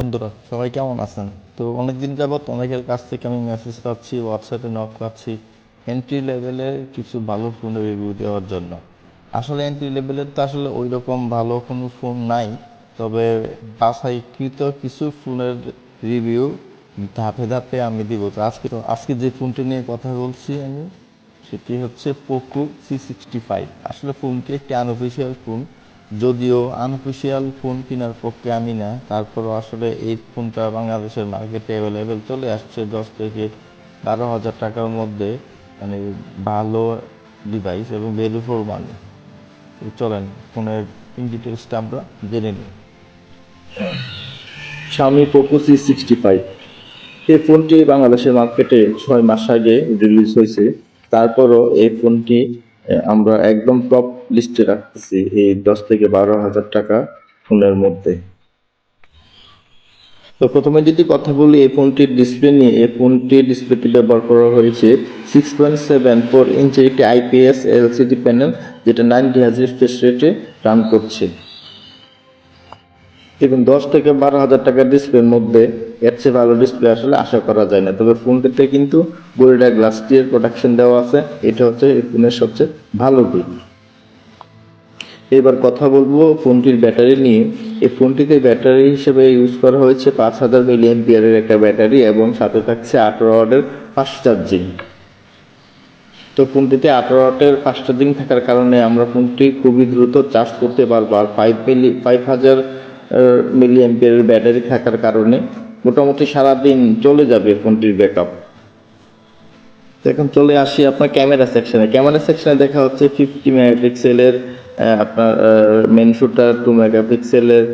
বন্ধুরা, সবাই কেমন আছেন? তো অনেকদিন যাবত অনেকের কাছ থেকে আমি মেসেজ পাচ্ছি হোয়াটসঅ্যাপে নক পাচ্ছি এন্ট্রি লেভেলে কিছু ভালো ফোনের রিভিউ দেওয়ার জন্য। আসলে এন্ট্রি লেভেলের তো আসলে ওই রকম ভালো কোনো ফোন নাই, তবে বাছাইকৃত কিছু ফোনের রিভিউ ধাপে ধাপে আমি দিব। তো আজকে তো, আজকে যে ফোনটি নিয়ে কথা বলছি আমি, সেটি হচ্ছে পোকো সি সিক্সটি ফাইভ আসলে ফোনটি একটি আনঅফিসিয়াল ফোন যদিও আনঅফিসিয়াল ফোন কেনার পক্ষে আমি না, তারপরও আসলে এই ফোনটা বাংলাদেশের মার্কেটে অ্যাভেলেবেল চলে আসছে দশ থেকে বারো হাজার টাকার মধ্যে মানে ভালো ডিভাইস এবং ভ্যালু ফর মানি। চলেন, ফোনের ইন ডিটেলসটা আমরা জেনে নিই। Xiaomi Poco C65 এই ফোনটি বাংলাদেশের মার্কেটে ছয় মাস আগে রিলিজ হয়েছে। তারপরও এই ফোনটি আমরা একদম টপ লিস্টে রাখতেছি এই দশ থেকে বারো হাজার টাকা ফোনের মধ্যে। তো প্রথমে যদি কথা বলি এই ফোনটির ডিসপ্লে নিয়ে, এই ফোনটির ডিসপ্লেটি ব্যবহার করা হয়েছে সিক্স পয়েন্ট সেভেন ফোর ইঞ্চের একটি আইপিএস এলসিডি প্যানেল যেটা নাইনটি হাজার রিফ্রেশ রেটে রান করছে। এবং দশ থেকে বারো হাজার টাকার ডিসপ্লের মধ্যে এর চেয়ে ভালো ডিসপ্লে আসলে আশা করা যায় না। তবে ফোনটিতে কিন্তু গোরিলা গ্লাস টিয়ার প্রোডাকশন দেওয়া আছে। এটা হচ্ছে এই ফোনের সবচেয়ে ভালো দিক। এবার কথা বলব ফোনটির ব্যাটারি নিয়ে। এই ফোনটিতে ব্যাটারি হিসেবে ইউজ করা হয়েছে পাঁচ হাজার মিলিয়ন পিয়ারের একটা ব্যাটারি এবং সাথে থাকছে আঠারো ওয়াটের ফাস্ট চার্জিং তো ফোনটিতে আঠারো ওয়াটের ফাস্ট চার্জিং থাকার কারণে আমরা ফোনটি খুবই দ্রুত চার্জ করতে পারব আর ফাইভ মিলি ফাইভ হাজার মিলি এমপিয়ারের ব্যাটারি থাকার কারণে মোটামুটি সারাদিন চলে যাবে ফোনটির ব্যাকআপ এখন চলে আসি আপনার ক্যামেরা সেকশনে ক্যামেরা সেকশনে দেখা হচ্ছে ফিফটি মেগাপিক্সেলের আপনার মেন শুটার টু মেগাপিক্সেলের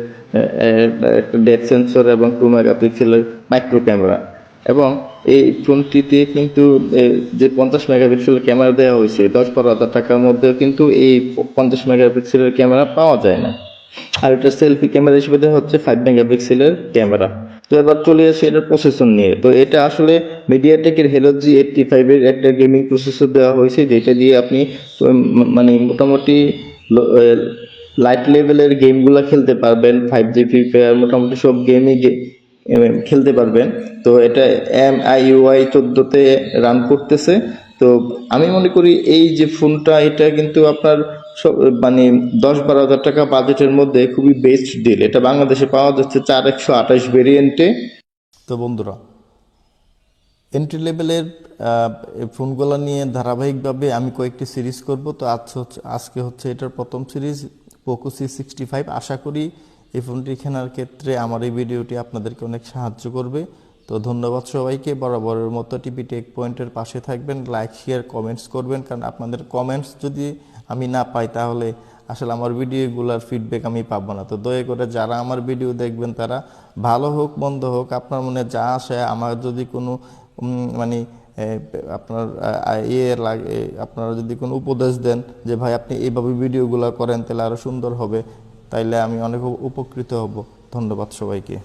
একটা ডেট সেন্সর এবং টু মেগাপিক্সেলের মাইক্রো ক্যামেরা এবং এই ফোনটিতে কিন্তু যে পঞ্চাশ মেগাপিক্সেলের ক্যামেরা দেওয়া হয়েছে, দশ বারো হাজার টাকার মধ্যেও কিন্তু এই পঞ্চাশ মেগাপিক্সেলের ক্যামেরা পাওয়া যায় না। আর এটা সেলফি ক্যামেরা হিসেবে দেওয়া হচ্ছে ফাইভ মেগাপিক্সেলের ক্যামেরা তো এবার চলে আসি এটার প্রসেসর নিয়ে। তো এটা আসলে মিডিয়াটেকের হেলো জি এইটটি ফাইভের একটা গেমিং প্রসেসর দেওয়া হয়েছে, যেটা দিয়ে আপনি মানে মোটামুটি লাইট লেভেলের গেমগুলো খেলতে পারবেন ফাইভ জি ফ্রি ফায়ার মোটামুটি সব গেমই খেলতে পারবেন। তো এটা এম আই ইউআই চোদ্দোতে রান করতেছে। তো আমি মনে করি এই যে ফোনটা এটা কিন্তু আপনার সব মানে দশ বারো হাজার টাকা বাজেটের মধ্যে খুবই বেস্ট ডিল এটা বাংলাদেশে পাওয়া যাচ্ছে চার একশো আঠাশ ভেরিয়েন্টে তো বন্ধুরা এন্ট্রি লেভেলের ফোনগুলো নিয়ে ধারাবাহিকভাবে আমি কয়েকটি সিরিজ করব। তো আজ হচ্ছে, আজকে হচ্ছে এটার প্রথম series Poco C sixty five আশা করি এই ফোনটি কেনার ক্ষেত্রে আমার এই ভিডিওটি আপনাদেরকে অনেক সাহায্য করবে। তো ধন্যবাদ সবাইকে। বরাবরের মতো টিপি টেক পয়েন্টের পাশে থাকবেন লাইক শেয়ার কমেন্টস করবেন। কারণ আপনাদের কমেন্টস যদি আমি না পাই, তাহলে আসলে আমার ভিডিওগুলোর ফিডব্যাক আমি পাবো না। তো দয়া করে যারা আমার ভিডিও দেখবেন, তারা ভালো হোক, মন্দ হোক, আপনার মনে যা আসে, আমার যদি কোনো মানে আপনার ইয়ে লাগে আপনারা যদি কোনো উপদেশ দেন যে, ভাই, আপনি এইভাবে ভিডিওগুলো করেন, তাহলে আরও সুন্দর হবে, তাইলে আমি অনেক উপকৃত হব। ধন্যবাদ সবাইকে।